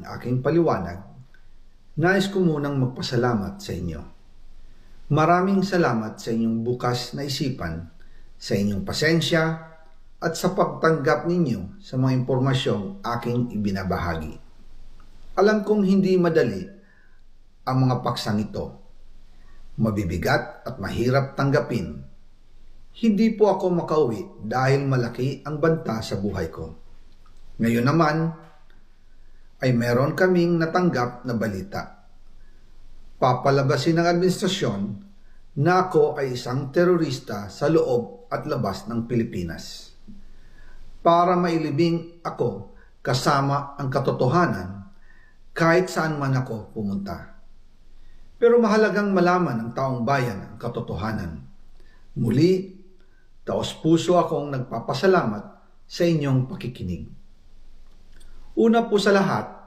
ang aking paliwanag, nais ko munang magpasalamat sa inyo. Maraming salamat sa inyong bukas na isipan, sa inyong pasensya, at sa pagtanggap ninyo sa mga impormasyong aking ibinabahagi. Alam kong hindi madali ang mga paksang ito. Mabibigat at mahirap tanggapin. Hindi po ako makauwi dahil malaki ang banta sa buhay ko. Ngayon naman, ay meron kaming natanggap na balita. Papalabasin ng administrasyon na ako ay isang terorista sa loob at labas ng Pilipinas. Para mailibing ako kasama ang katotohanan kahit saan man ako pumunta. Pero mahalagang malaman ng taong bayan ang katotohanan. Muli, taos puso akong nagpapasalamat sa inyong pakikinig. Una po sa lahat,